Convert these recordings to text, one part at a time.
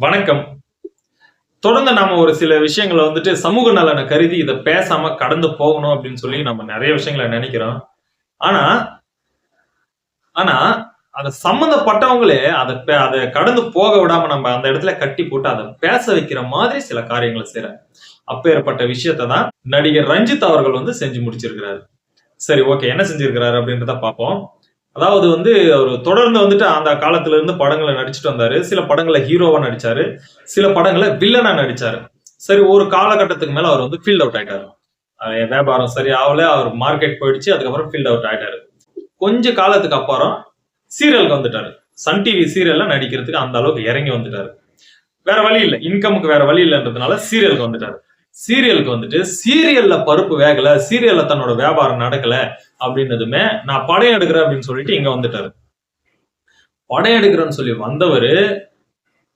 வணக்கம். தொடர்ந்து நாம ஒரு சில விஷயங்களை வந்துட்டு சமூக நலனை கருதி இதை பேசாம கடந்து போகணும் அப்படின்னு சொல்லி நம்ம நிறைய விஷயங்களை நினைக்கிறோம். ஆனா ஆனா அதை சம்மந்தப்பட்டவங்களே அதை பே- அதை கடந்து போக விடாம நம்ம அந்த இடத்துல கட்டி போட்டு அதை பேச வைக்கிற மாதிரி சில காரியங்களை செய்யறாங்க. அப்பேற்பட்ட விஷயத்தை தான் நடிகர் ரஞ்சித் அவர்கள் வந்து செஞ்சு முடிச்சிருக்கிறாரு. சரி ஓகே என்ன செஞ்சிருக்கிறாரு அப்படின்றத பார்ப்போம். அதாவது வந்து அவர் தொடர்ந்து வந்துட்டு அந்த காலத்துல இருந்து படங்களை நடிச்சுட்டு வந்தாரு. சில படங்களை ஹீரோவா நடிச்சாரு. சில படங்களை வில்லனா நடிச்சாரு. சரி ஒரு காலகட்டத்துக்கு மேல அவர் வந்து ஃபீல்ட் அவுட் ஆயிட்டாரு. அது வியாபாரம் சரி ஆகல அவர் மார்க்கெட் போயிடுச்சு அதுக்கப்புறம் ஃபீல்ட் அவுட் ஆயிட்டாரு. கொஞ்ச காலத்துக்கு அப்புறம் சீரியலுக்கு வந்துட்டாரு. சன் டிவி சீரியல்ல நடிக்கிறதுக்கு அந்த அளவுக்கு இறங்கி வந்துட்டாரு. வேற வழி இல்லை. இன்கமுக்கு வேற வழி இல்லைன்றதுனால சீரியலுக்கு வந்துட்டாரு. சீரியலுக்கு வந்துட்டு சீரியல்ல பருப்பு வேகல சீரியல்ல தன்னோட வியாபாரம் நடக்கல அப்படின்னதுமே நான் படம் எடுக்கிறேன் அப்படின்னு சொல்லிட்டு இங்க வந்துட்டாரு. படம் எடுக்கிறேன்னு சொல்லி வந்தவர்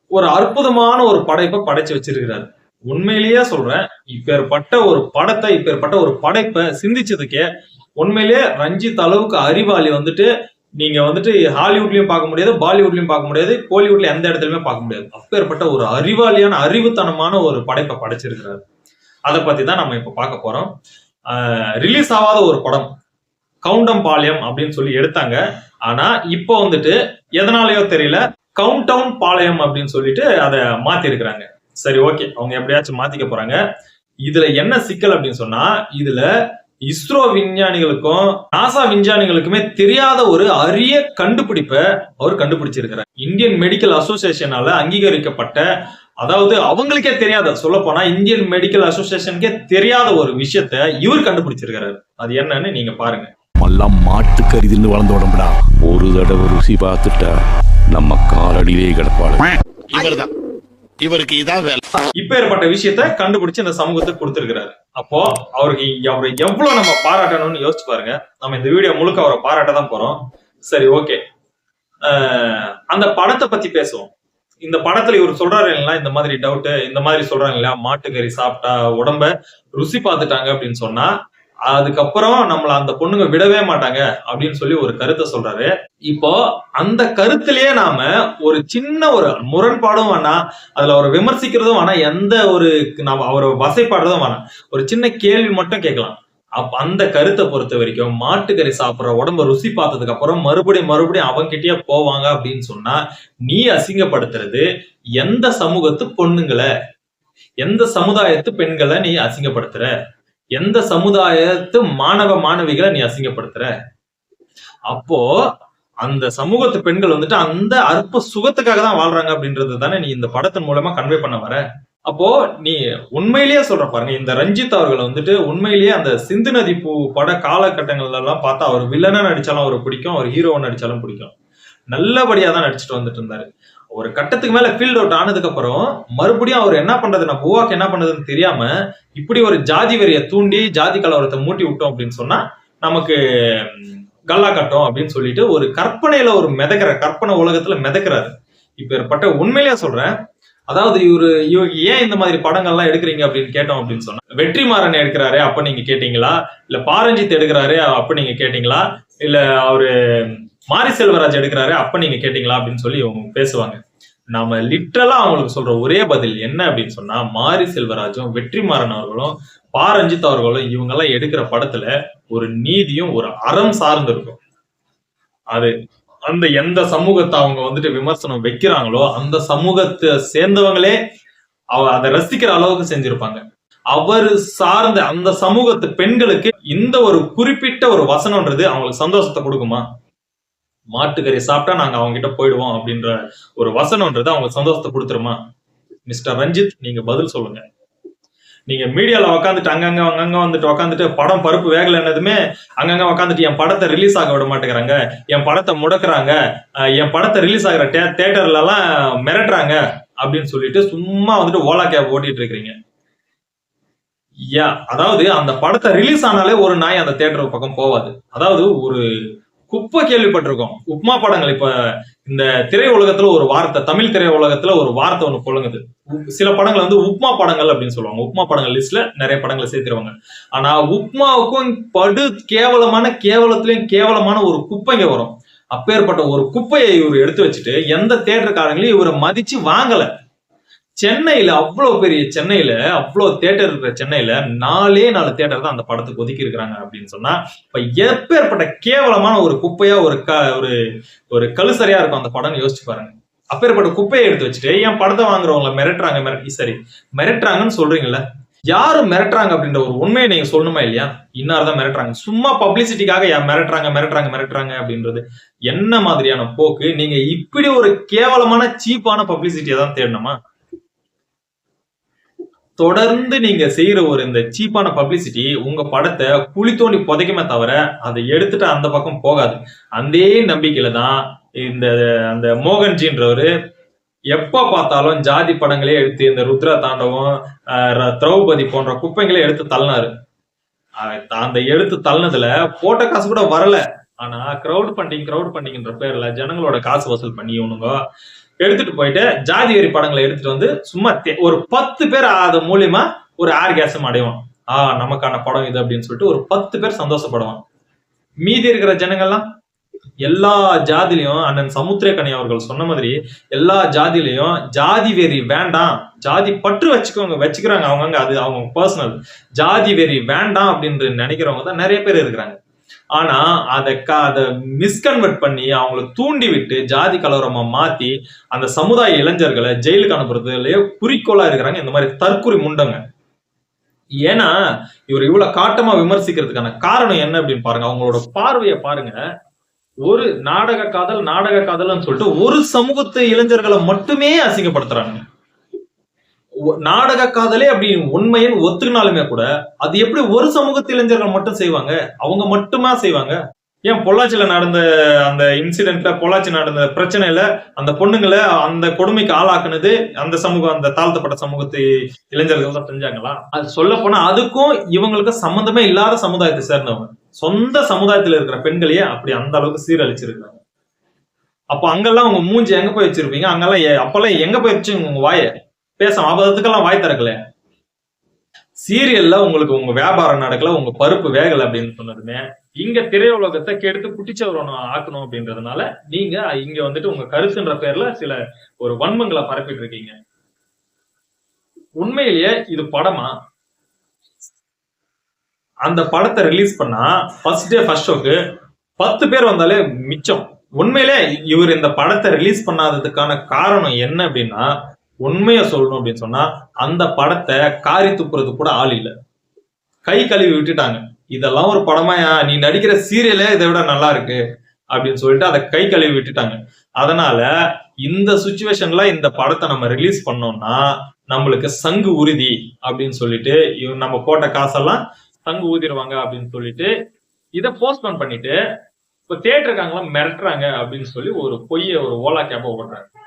ஒரு அற்புதமான ஒரு படைப்பை படைச்சு வச்சிருக்கிறாரு. உண்மையிலேயே சொல்றேன் இப்பேற்பட்ட ஒரு படத்தை இப்பேற்பட்ட ஒரு படைப்பை சிந்திச்சதுக்கே உண்மையிலேயே ரஞ்சித் அளவுக்கு அறிவாளி வந்துட்டு நீங்க வந்துட்டு ஹாலிவுட்லயும் பார்க்க முடியாது பாலிவுட்லயும் பார்க்க முடியாது கோலிவுட்ல எந்த இடத்துலயுமே பார்க்க முடியாது. அப்பேற்பட்ட ஒரு அறிவாளியான அறிவுத்தனமான ஒரு படைப்பை படைச்சிருக்கிறாரு. அதை பத்தி தான் நம்ம இப்ப பார்க்க போறோம். ரிலீஸ் ஆகாத ஒரு படம் கவுண்டம் பாளையம் அப்படின்னு சொல்லி எடுத்தாங்க. ஆனா இப்போ வந்துட்டு எதனாலயோ தெரியல கவுண்ட் டவுன் பாளையம் அப்படின்னு சொல்லிட்டு அதை மாத்தி இருக்கிறாங்க சரி ஓகே. அவங்க எப்படியாச்சும் மாத்திக்க போறாங்க. இதுல என்ன சிக்கல் அப்படின்னு சொன்னா இதுல இஸ்ரோ விஞ்ஞானிகளுக்கும் நாசா விஞ்ஞானிகளுக்குமே தெரியாத ஒரு அரிய கண்டுபிடிப்பை அவர் கண்டுபிடிச்சிருக்கிறார். இந்தியன் மெடிக்கல் அசோசியேஷனால அங்கீகரிக்கப்பட்ட அதாவது அவங்களுக்கே தெரியாத சொல்ல போனா இந்தியன் மெடிக்கல் அசோசியேஷனுக்கே தெரியாத ஒரு விஷயத்த இவர் கண்டுபிடிச்சிருக்கிறாரு அது என்னன்னு நீங்க பாருங்க. எல்லாம் மாட்டுக்கறி தின்னு வளர்ந்த உடம்புடா ஒரு தடவை ருசி பார்த்துட்டா நம்ம காலடியிலே கிடப்பாடு இவர்தான். இவருக்கு இதான் வேலை. இப்பேற்பட்ட விஷயத்த கண்டுபிடிச்சு இந்த சமூகத்துக்கு கொடுத்திருக்கிறாரு. அப்போ அவருக்கு அவரை எவ்வளவு நம்ம பாராட்டணும்னு யோசிச்சு பாருங்க. நம்ம இந்த வீடியோ முழுக்க அவரை பாராட்ட தான் போறோம். சரி ஓகே அந்த படத்தை பத்தி பேசுவோம். இந்த படத்துல இவர் சொல்றாரு இல்லைங்களா இந்த மாதிரி டவுட் இந்த மாதிரி சொல்றாங்க இல்லையா மாட்டுக்கறி சாப்பிட்டா உடம்ப ருசி பார்த்துட்டாங்க அப்படின்னு சொன்னா அதுக்கப்புறம் நம்மள அந்த பொண்ணுங்க விடவே மாட்டாங்க அப்படின்னு சொல்லி ஒரு கருத்தை சொல்றாரு. இப்போ அந்த கருத்துலயே நாம ஒரு சின்ன ஒரு முரண்பாடும் வேணாம் அதுல அவரை விமர்சிக்கிறதும் வேணாம் எந்த ஒரு நாம அவரை வசைப்பாடுறதும் வேணாம் ஒரு சின்ன கேள்வி மட்டும் கேட்கலாம். அப்ப அந்த கருத்தை பொறுத்த வரைக்கும் மாட்டுக்கறி சாப்பிட்ற உடம்ப ருசி பார்த்ததுக்கு அப்புறம் மறுபடியும் மறுபடியும் அவங்கிட்டயே போவாங்க அப்படின்னு சொன்னா நீ அசிங்கப்படுத்துறது எந்த சமூகத்து பொண்ணுங்களை? எந்த சமுதாயத்து பெண்களை நீ அசிங்கப்படுத்துற? எந்த சமுதாயத்து மாணவ மாணவிகளை நீ அசிங்கப்படுத்துற? அப்போ அந்த சமூகத்து பெண்கள் வந்துட்டு அந்த அற்ப சுகத்துக்காக தான் வாழ்றாங்க அப்படின்றது தானே நீ இந்த படத்தின் மூலமா கன்வே பண்ண வர? அப்போ நீ உண்மையிலேயே சொல்ற பாருங்க இந்த ரஞ்சித் அவர்கள் வந்துட்டு உண்மையிலேயே அந்த சிந்து நதி பூ பட காலகட்டங்கள்ல எல்லாம் பார்த்தா அவர் வில்லனா நடிச்சாலும் அவர் பிடிக்கும் அவர் ஹீரோவை நடிச்சாலும் பிடிக்கும். நல்லபடியா தான் நடிச்சுட்டு வந்துட்டு இருந்தாரு. ஒரு கட்டத்துக்கு மேல ஃபீல்ட் அவுட் ஆனதுக்கு அப்புறம் மறுபடியும் அவர் என்ன பண்றது நம்ம பூவாக்கு என்ன பண்றதுன்னு தெரியாம இப்படி ஒரு ஜாதி வெறிய தூண்டி ஜாதி கலவரத்தை மூட்டி விட்டோம் அப்படின்னு சொன்னா நமக்கு கல்லா கட்டும் அப்படின்னு சொல்லிட்டு ஒரு கற்பனையில ஒரு மிதக்கிற கற்பனை உலகத்துல மிதக்கிறாரு. இப்ப ஏற்பட்ட உண்மையிலேயே சொல்றேன் அதாவது இவரு இவ ஏன் இந்த மாதிரி படங்கள்லாம் எடுக்கிறீங்க அப்படின்னு கேட்டோம் அப்படின்னு சொன்னா வெற்றிமாறன் எடுக்கிறாரு அப்ப நீங்க கேட்டீங்களா? இல்ல பாரஞ்சித் எடுக்கிறாரு அப்ப நீங்க கேட்டீங்களா? இல்ல அவரு மாரி செல்வராஜ் எடுக்கிறாரு அப்ப நீங்க கேட்டீங்களா அப்படின்னு சொல்லி இவங்க பேசுவாங்க. நாம லிட்ரலா அவங்களுக்கு சொல்ற ஒரே பதில் என்ன அப்படின்னு சொன்னா மாரி செல்வராஜும் வெற்றிமாறன் அவர்களும் பாரஞ்சித் அவர்களும் இவங்க எல்லாம் எடுக்கிற படத்துல ஒரு நீதியும் ஒரு அறம் சார்ந்து இருக்கும் அது அந்த எந்த சமூகத்தை அவங்க வந்துட்டு விமர்சனம் வைக்கிறாங்களோ அந்த சமூகத்தை சேர்ந்தவங்களே அவ அதை ரசிக்கிற அளவுக்கு செஞ்சிருப்பாங்க. அவர் சார்ந்த அந்த சமூகத்து பெண்களுக்கு இந்த ஒரு குறிப்பிட்ட ஒரு வசனம்ன்றது அவங்களுக்கு சந்தோஷத்தை கொடுக்குமா? மாட்டுக்கறி சாப்பிட்டா நாங்க அவங்க கிட்ட போயிடுவோம் அப்படின்ற ஒரு வசனம்ன்றது அவங்களுக்கு சந்தோஷத்தை கொடுத்துருமா? மிஸ்டர் ரஞ்சித் நீங்க பதில் சொல்லுங்க. நீங்க மீடியால உக்காந்துட்டு அங்கங்க அங்கங்க வந்துட்டு உக்காந்துட்டு படம் பருப்பு வேகல என்னதுமே அங்கங்க உக்காந்துட்டு என் படத்தை ரிலீஸ் ஆக விட மாட்டேங்கிறாங்க. என் படத்தை முடக்குறாங்க. என் படத்தை ரிலீஸ் ஆகிற தே தேட்டர்ல எல்லாம் மிரட்டுறாங்க அப்படின்னு சொல்லிட்டு சும்மா வந்துட்டு ஓலா கேப் ஓட்டிட்டு இருக்கிறீங்க. யா அதாவது அந்த படத்தை ரிலீஸ் ஆனாலே ஒரு நாய் அந்த தேட்டர் பக்கம் போவாது. அதாவது ஒரு குப்பை கேள்விப்பட்டிருக்கோம். உப்மா படங்கள் இப்ப இந்த திரை உலகத்துல ஒரு வார்த்தை தமிழ் திரை உலகத்துல ஒரு வார்த்தை ஒண்ணு புழங்குது. சில படங்கள் வந்து உப்மா படங்கள் அப்படின்னு சொல்லுவாங்க. உப்மா படங்கள் லிஸ்ட்ல நிறைய படங்களை சேர்த்துருவாங்க. ஆனா உப்மாவுக்கும் படு கேவலமான கேவலத்திலயும் கேவலமான ஒரு குப்பைங்க வரும். அப்பேற்பட்ட ஒரு குப்பையை இவர் எடுத்து வச்சுட்டு எந்த தேட்டருக்காரங்களையும் இவரை மதிச்சு வாங்கலை. சென்னையில அவ்வளவு பெரிய சென்னையில அவ்வளவு தேட்டர் இருக்கிற சென்னையில நாலே நாலு தேட்டர் தான் அந்த படத்துக்கு ஒதுக்கி இருக்கிறாங்க அப்படின்னு சொன்னா இப்ப எப்பேற்பட்ட கேவலமான ஒரு குப்பையா ஒரு க ஒரு ஒரு கழுசரையா இருக்கும் அந்த படம்னு யோசிச்சு பாருங்க. அப்பேற்பட்ட குப்பையை எடுத்து வச்சுட்டு ஏன் படத்தை வாங்குறவங்கள மிரட்டுறாங்க மிரட்டி சரி மிரட்டுறாங்கன்னு சொல்றீங்கல்ல யாரு மிரட்டுறாங்க அப்படின்ற ஒரு உண்மையை நீங்க சொல்லணுமா இல்லையா? இன்னார் தான் மிரட்டுறாங்க. சும்மா பப்ளிசிட்டிக்காக ஏன் மிரட்டுறாங்க மிரட்டுறாங்க மிரட்டுறாங்க அப்படின்றது என்ன மாதிரியான போக்கு? நீங்க இப்படி ஒரு கேவலமான சீப்பான பப்ளிசிட்டியை தான் தேடணுமா? தொடர்ந்து நீங்க செய்யற ஒரு இந்த சீப்பான பப்ளிசிட்டி உங்க படத்தை குழி தோண்டி புதைக்குமே தவிர அதை எடுத்துட்டு அந்த பக்கம் போகாது. அதே நம்பிக்கையில தான் இந்த அந்த மோகன்ஜின்றவர் எப்ப பார்த்தாலும் ஜாதி படங்களே எடுத்து இந்த ருத்ர தாண்டவம் திரௌபதி போன்ற குப்பைங்களே எடுத்து தள்ளினாரு. அந்த எடுத்து தள்ளினதுல போட்ட காசு கூட வரல. ஆனா கிரௌட் ஃபண்டிங் கிரௌட் ஃபண்டிங்ன்ற பேர்ல ஜனங்களோட காசு வசூல் பண்ணி இவனுங்க எடுத்துட்டு போயிட்டு ஜாதி வெறி படங்களை எடுத்துட்டு வந்து சும்மா தே- ஒரு பத்து பேர் அது மூலியமா ஒரு ஆர்கேசம் அடைவான் ஆ நமக்கான படம் இது அப்படின்னு சொல்லிட்டு ஒரு பத்து பேர் சந்தோஷப்படுவான் மீதி இருக்கிற ஜனங்கள்லாம் எல்லா ஜாதிலையும் அண்ணன் சமுத்திரக்கணி அவர்கள் சொன்ன மாதிரி எல்லா ஜாதிலையும் ஜாதி வெறி வேண்டாம் ஜாதி பற்று வச்சுக்கோங்க வச்சுக்கிறாங்க அவங்கங்க அது அவங்க பர்சனல் ஜாதி வெறி வேண்டாம் அப்படின்னு நினைக்கிறவங்க தான் நிறைய பேர் இருக்கிறாங்க. ஆனா அதை க அதை மிஸ்கன்வெர்ட் பண்ணி அவங்கள தூண்டி விட்டு ஜாதி கலவரமா மாத்தி அந்த சமுதாய இளைஞர்களை ஜெயிலுக்கு அனுப்புறதுலயே குறிக்கோளா இருக்கிறாங்க இந்த மாதிரி தற்குறி முண்டங்க. ஏன்னா இவர் இவ்வளவு காட்டமா விமர்சிக்கிறதுக்கான காரணம் என்ன அப்படின்னு பாருங்க. அவங்களோட பார்வையை பாருங்க. ஒரு நாடக காதல் நாடக காதல்னு சொல்லிட்டு ஒரு சமூகத்து இளைஞர்களை மட்டுமே அசிங்கப்படுத்துறாங்க. நாடக காதலே அப்படி உண்மையின் ஒத்துக்கினாலுமே கூட அது எப்படி ஒரு சமூகத்து இளைஞர்கள் மட்டும் செய்வாங்க? அவங்க மட்டுமா செய்வாங்க? ஏன் பொள்ளாச்சியில நடந்த அந்த இன்சிடென்ட்ல பொள்ளாச்சி நடந்த பிரச்சனையில அந்த பொண்ணுங்களை அந்த கொடுமைக்கு ஆளாக்குனது அந்த சமூகம் அந்த தாழ்த்தப்பட்ட சமூகத்து இளைஞர்கள் தான் செஞ்சாங்களா? அது சொல்ல போனா அதுக்கும் இவங்களுக்கு சம்பந்தமே இல்லாத சமுதாயத்தை சேர்ந்தவங்க. சொந்த சமுதாயத்துல இருக்கிற பெண்களையே அப்படி அந்த அளவுக்கு சீரழிச்சிருக்காங்க. அப்போ அங்கெல்லாம் உங்க மூஞ்சி எங்க போய் வச்சிருப்பீங்க? அங்கெல்லாம் எ- அப்பெல்லாம் எங்க போய் வச்சு உங்க வாயை? பேச ஆபத்துக்கெல்லாம் வாய் திறக்கல. சீரியல்ல உங்களுக்கு உங்க வியாபாரம் நடக்கல உங்க பருப்பு வேகல அப்படின்னு சொன்னதுமே இங்க திரையுலகத்தை கெடுத்து குட்டிச்சவரம் ஆக்கணும் அப்படின்றதுனால நீங்க இங்க வந்துட்டு உங்க கருத்துன்ற பேர்ல சில ஒரு வன்மங்களை பரப்பிட்டு இருக்கீங்க. உண்மையிலேயே இது படமா? அந்த படத்தை ரிலீஸ் பண்ணா ஃபர்ஸ்ட் டே ஃபர்ஸ்ட் ஷோக்கு பத்து பேர் வந்தாலே மிச்சம். உண்மையிலே இவர் இந்த படத்தை ரிலீஸ் பண்ணாததுக்கான காரணம் என்ன அப்படின்னா உண்மையை சொல்லணும் அப்படின்னு சொன்னா அந்த படத்தை காரி துப்புறது கூட ஆள் இல்லை. கை கழுவி விட்டுட்டாங்க. இதெல்லாம் ஒரு படமாயா? நீ நடிக்கிற சீரியலே இதை விட நல்லா இருக்கு. அப்படின்னு சொல்லிட்டு அதை கை கழுவி விட்டுட்டாங்க. அதனால இந்த சுச்சுவேஷன்ல இந்த படத்தை நம்ம ரிலீஸ் பண்ணோம்னா நம்மளுக்கு சங்கு உறுதி அப்படின்னு சொல்லிட்டு இவ- நம்ம போட்ட காசெல்லாம் சங்கு ஊதிடுவாங்க அப்படின்னு சொல்லிட்டு இதை போஸ்ட்போன் பண்ணிட்டு இப்ப தேட்டருக்காங்களாம் மிரட்டுறாங்க அப்படின்னு சொல்லி ஒரு பொய்ய ஒரு ஓலா கேப்பை ஓடுறாங்க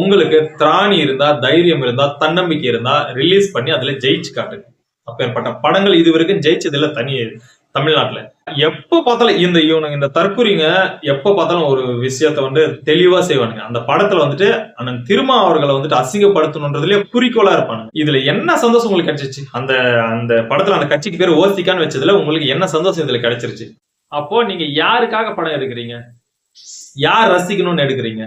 உங்களுக்கு திராணி இருந்தா தைரியம் இருந்தா தன்னம்பிக்கை இருந்தா ரிலீஸ் பண்ணி அதுல ஜெயிச்சு காட்டுங்க. அப்பேற்பட்ட படங்கள் இது வரைக்கும் ஜெயிச்சதில்ல தனி தமிழ்நாட்டுல. எப்ப பார்த்தாலும் இந்த இவனுங்க இந்த தற்குறிங்க எப்ப பார்த்தாலும் ஒரு விஷயத்த வந்து தெளிவா செய்வானுங்க. அந்த படத்துல வந்துட்டு அண்ணன் திருமா அவர்களை வந்துட்டு அசிங்கப்படுத்தணுன்றதுலயே குறிக்கோளா இருப்பாங்க இதுல என்ன சந்தோஷம் உங்களுக்கு கிடைச்சிச்சு அந்த அந்த படத்துல அந்த கட்சிக்கு பேர் ஓசிக்கான்னு வச்சதுல உங்களுக்கு என்ன சந்தோஷம் இதுல கிடைச்சிருச்சு? அப்போ நீங்க யாருக்காக படம் எடுக்கிறீங்க? யார் ரசிக்கணும்னு எடுக்கிறீங்க?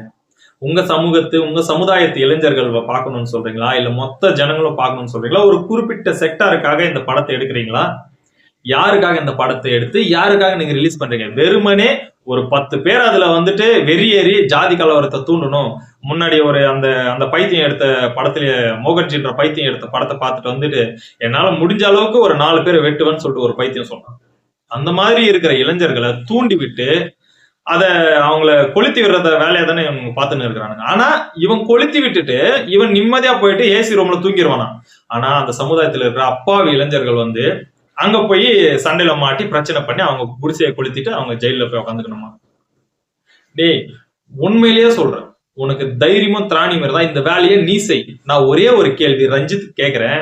உங்க சமூகத்து உங்க சமுதாயத்து இளைஞர்கள் பார்க்கணும்னு சொல்றீங்களா? இல்ல மொத்த ஜனங்களும் பார்க்கணும்னு சொல்றீங்களா? ஒரு குறிப்பிட்ட செக்டாருக்காக இந்த படத்தை எடுக்கிறீங்களா? யாருக்காக இந்த படத்தை எடுத்து யாருக்காக நீங்க ரிலீஸ் பண்றீங்க? வெறுமனே ஒரு பத்து பேர் அதுல வந்துட்டு வெறியேறி ஜாதி கலவரத்தை தூண்டணும். முன்னாடி ஒரு அந்த அந்த பைத்தியம் எடுத்த படத்துல மோகன்ஜின்ற பைத்தியம் எடுத்த படத்தை பார்த்துட்டு வந்துட்டு என்னால முடிஞ்ச அளவுக்கு ஒரு நாலு பேர் வெட்டுவேன்னு சொல்லிட்டு ஒரு பைத்தியம் சொன்னான். அந்த மாதிரி இருக்கிற இளைஞர்களை தூண்டி விட்டு அதை அவங்கள கொளுத்தி விடுறத வேலையை தானே இவங்க பார்த்துன்னு இருக்கிறானுங்க. ஆனா இவன் கொளுத்தி விட்டுட்டு இவன் நிம்மதியா போயிட்டு ஏசி ரூம்ல தூங்கிடுவானா ஆனா அந்த சமுதாயத்துல இருக்கிற அப்பாவி இளைஞர்கள் வந்து அங்க போய் சண்டையில மாட்டி பிரச்சனை பண்ணி அவங்க குடிசையை கொளுத்திட்டு அவங்க ஜெயில போய் உட்காந்துக்கணுமா டேய் உண்மையிலேயே சொல்றேன். உனக்கு தைரியமும் திராணியும் இருந்தா இந்த வேலையை நீ செய். நான் ஒரே ஒரு கேள்வி ரஞ்சித் கேக்குறேன்.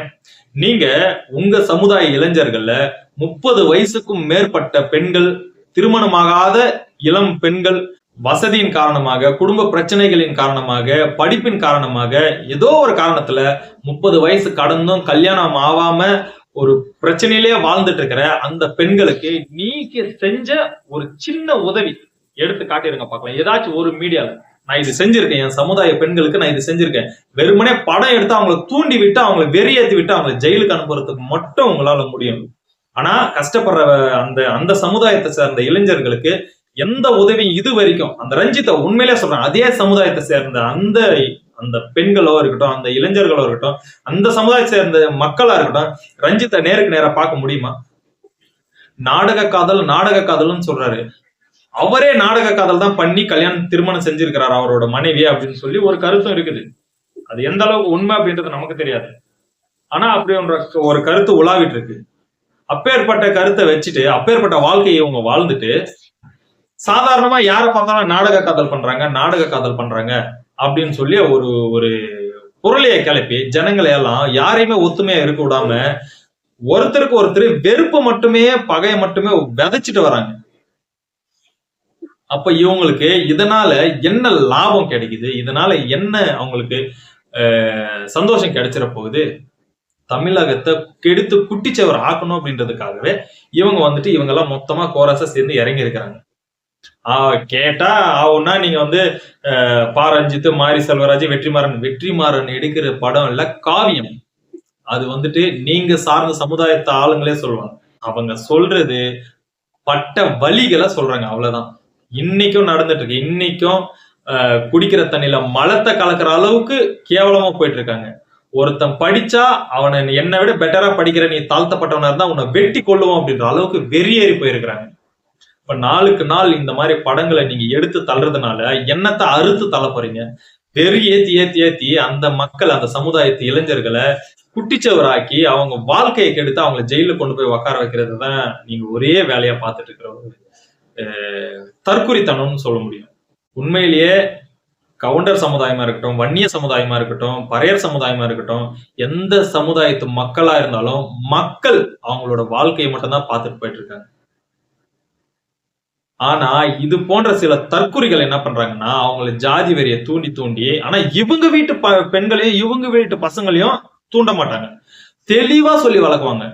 நீங்க உங்க சமுதாய இளைஞர்கள்ல முப்பது வயசுக்கும் மேற்பட்ட பெண்கள் திருமணமாகாத இளம் பெண்கள் வசதியின் காரணமாக குடும்ப பிரச்சனைகளின் காரணமாக படிப்பின் காரணமாக ஏதோ ஒரு காரணத்துல முப்பது வயசு கடந்தும் கல்யாணம் ஆகாம ஒரு பிரச்சனையிலேயே வாழ்ந்துட்டு இருக்கிற அந்த பெண்களுக்கு நீங்க செஞ்ச ஒரு சின்ன உதவி எடுத்து காட்டிருங்க பார்க்கலாம். ஏதாச்சும் ஒரு மீடியால நான் இது செஞ்சிருக்கேன் என் சமுதாய பெண்களுக்கு நான் இது செஞ்சிருக்கேன். வெறுமனே படம் எடுத்து அவங்களை தூண்டி விட்டு அவங்களை வெறியேற்றி விட்டு அவங்களை ஜெயிலுக்கு அனுப்புறதுக்கு மட்டும் உங்களால முடியும். ஆனா கஷ்டப்படுற அந்த அந்த சமுதாயத்தை சேர்ந்த இளைஞர்களுக்கு எந்த உதவியும் இது வரைக்கும் அந்த ரஞ்சித்தை உண்மையிலே சொல்றேன் அதே சமுதாயத்தை சேர்ந்த அந்த அந்த பெண்களோ இருக்கட்டும் அந்த இளைஞர்களோ இருக்கட்டும் அந்த சமுதாயத்தை சேர்ந்த மக்களா இருக்கட்டும் ரஞ்சித்தை நேருக்கு நேரா பார்க்க முடியுமா? நாடக காதல் நாடக காதல்னு சொல்றாரு. அவரே நாடக காதல் தான் பண்ணி கல்யாணம் திருமணம் செஞ்சிருக்கிறார் அவரோட மனைவி அப்படின்னு சொல்லி ஒரு கருத்தும் இருக்குது. அது எந்த அளவுக்கு உண்மை அப்படின்றது நமக்கு தெரியாது. ஆனா அப்படி ஒன்ற ஒரு கருத்து உலாவிட்டு இருக்கு. அப்பேற்பட்ட கருத்தை வச்சுட்டு அப்பேற்பட்ட வாழ்க்கையை இவங்க வாழ்ந்துட்டு சாதாரணமா யாரை பார்த்தாலும் நாடக காதல் பண்றாங்க நாடக காதல் பண்றாங்க அப்படின்னு சொல்லி ஒரு ஒரு பொருளையை கிளப்பி ஜனங்களை எல்லாம் யாரையுமே ஒத்துமையா இருக்க விடாம ஒருத்தருக்கு ஒருத்தர் வெறுப்பு மட்டுமே பகையை மட்டுமே விதைச்சிட்டு வராங்க. அப்ப இவங்களுக்கு இதனால என்ன லாபம் கிடைக்குது? இதனால என்ன அவங்களுக்கு சந்தோஷம் கிடைச்சிட போகுது? தமிழகத்தை கெடுத்து குட்டிச்சவர் ஆக்கணும் அப்படின்றதுக்காகவே இவங்க வந்துட்டு இவங்க எல்லாம் மொத்தமா கோரஸா சேர்ந்து இறங்கி இருக்கிறாங்க கேட்டா ஆகும்னா நீங்க வந்து பாரஞ்சித்து மாரி செல்வராஜ் வெற்றிமாறன் வெற்றிமாறன் எடுக்கிற படம் இல்ல காவியம். அது வந்துட்டு நீங்க சார்ந்த சமுதாயத்தை ஆளுங்களே சொல்லுவாங்க அவங்க சொல்றது பட்ட வழிகளை சொல்றாங்க அவ்வளவுதான். இன்னைக்கும் நடந்துட்டு இருக்கு இன்னைக்கும் குடிக்கிற தண்ணியில மலத்தை கலக்கிற அளவுக்கு கேவலமா போயிட்டு இருக்காங்க ஒருத்தன் படிச்சா அவனை என்னை விட பெட்டரா படிக்கிற நீ தாழ்த்தப்பட்டவனா இருந்தா உன்னை வெட்டி கொள்ளுவோம் அப்படின்ற அளவுக்கு வெறியேறி போயிருக்கிறாங்க. இப்ப நாளுக்கு நாள் இந்த மாதிரி படங்களை நீங்க எடுத்து தள்ளுறதுனால என்னத்தை அறுத்து தள்ள போறீங்க? வெறி ஏத்தி ஏத்தி ஏத்தி அந்த மக்கள் அந்த சமுதாயத்து இளைஞர்களை குட்டிச்சவராக்கி அவங்க வாழ்க்கையை கெடுத்து அவங்கள ஜெயில கொண்டு போய் உட்கார வைக்கிறது தான் நீங்க ஒரே வேலையா பார்த்துட்டு இருக்கிற ஒரு தற்குறித்தனம்னு சொல்ல முடியும். உண்மையிலேயே கவுண்டர் சமுதாயமா இருக்கட்டும் வன்னிய சமுதாயமா இருக்கட்டும் பறையர் சமுதாயமா இருக்கட்டும் எந்த சமுதாயத்து மக்களா இருந்தாலும் மக்கள் அவங்களோட வாழ்க்கையை மட்டும்தான் பார்த்துட்டு போயிட்டு இருக்காங்க. ஆனா இது போன்ற சில தற்குறிகள் என்ன பண்றாங்கன்னா அவங்கள ஜாதி வெறிய தூண்டி தூண்டி ஆனா இவங்க வீட்டு ப- பெண்களையும் இவங்க வீட்டு பசங்களையும் தூண்ட மாட்டாங்க. தெளிவா சொல்லி வளர்க்குவாங்க.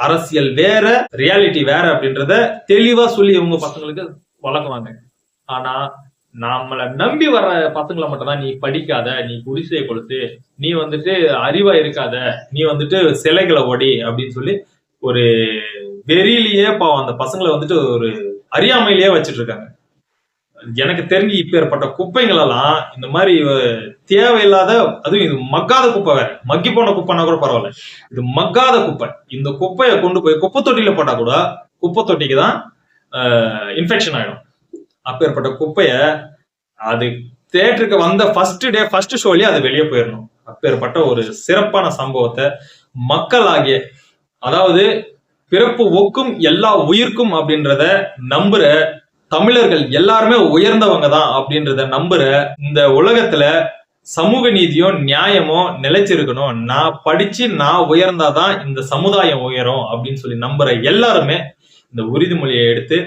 அரசியல் வேற ரியாலிட்டி வேற அப்படின்றத தெளிவா சொல்லி இவங்க பசங்களுக்கு வளர்க்குவாங்க. ஆனா நம்மள நம்பி வர்ற பசங்களை மட்டும் தான் நீ படிக்காத நீ குடிசையை கொடுத்து நீ வந்துட்டு அறிவா இருக்காத நீ வந்துட்டு சிலைகளை ஒடி அப்படின்னு சொல்லி ஒரு வெறியிலேயே பாவம் அந்த பசங்களை வந்துட்டு ஒரு அறியாமையிலேயே வச்சுட்டு இருக்காங்க எனக்கு தெரிஞ்சு இப்ப ஏற்பட்ட இந்த மாதிரி தேவையில்லாத அதுவும் இது மக்காத குப்பை வேற. மக்கி போன குப்பைனா கூட பரவாயில்ல. இது மக்காத குப்பை. இந்த குப்பையை கொண்டு போய் குப்பை தொட்டியில போட்டா கூட குப்பை தொட்டிக்கு தான் இன்ஃபெக்ஷன் ஆயிடும். அப்பேற்பட்ட குப்பைய அது தேட்டருக்கு வந்த ஃபர்ஸ்ட் டே ஃபர்ஸ்ட் ஷோலயே அது வெளியே போயிடணும் அப்பேற்பட்ட ஒரு சிறப்பான சம்பவத்தை மக்களாகிய அதாவது பிறப்பு ஒக்கும் எல்லா உயிர்க்கும் அப்படின்றத நம்புற தமிழர்கள் எல்லாருமே உயர்ந்தவங்க தான் அப்படின்றத நம்புற இந்த உலகத்துல சமூக நீதியும் நியாயமும் நிலைச்சிருக்கணும். நான் படிச்சு நான் உயர்ந்தாதான் இந்த சமுதாயம் உயரும் அப்படின்னு சொல்லி நம்புற எல்லாருமே இந்த உறுதிமொழியை எடுத்து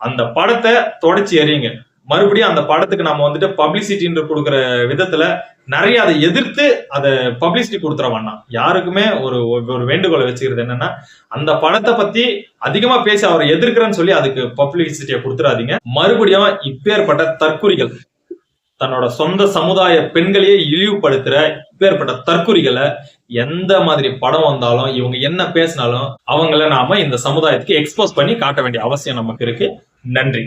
அந்த படத்தை தொடச்சி எறியுங்க. மறுபடியும் அந்த படத்துக்கு நம்ம வந்துட்டு பப்ளிசிட்டின்ற கொடுக்குற விதத்துல நிறைய அதை எதிர்த்து அதை பப்ளிசிட்டி கொடுத்துற வேண்டாம் யாருக்குமே ஒரு ஒரு வேண்டுகோளை வச்சுக்கிறது என்னன்னா அந்த படத்தை பத்தி அதிகமா பேசி அவரை எதிர்க்கிறேன்னு சொல்லி அதுக்கு பப்ளிசிட்டியை கொடுத்துறாதீங்க. மறுபடியும் இப்பேற்பட்ட தற்குறிகள் தன்னோட சொந்த சமுதாய பெண்களையே இழிவுபடுத்துற இப்பேற்பட்ட தற்குறிகளை எந்த மாதிரி படம் வந்தாலும் இவங்க என்ன பேசினாலும் அவங்கள நாம இந்த சமுதாயத்துக்கு எக்ஸ்போஸ் பண்ணி காட்ட வேண்டிய அவசியம் நமக்கு இருக்கு. நன்றி.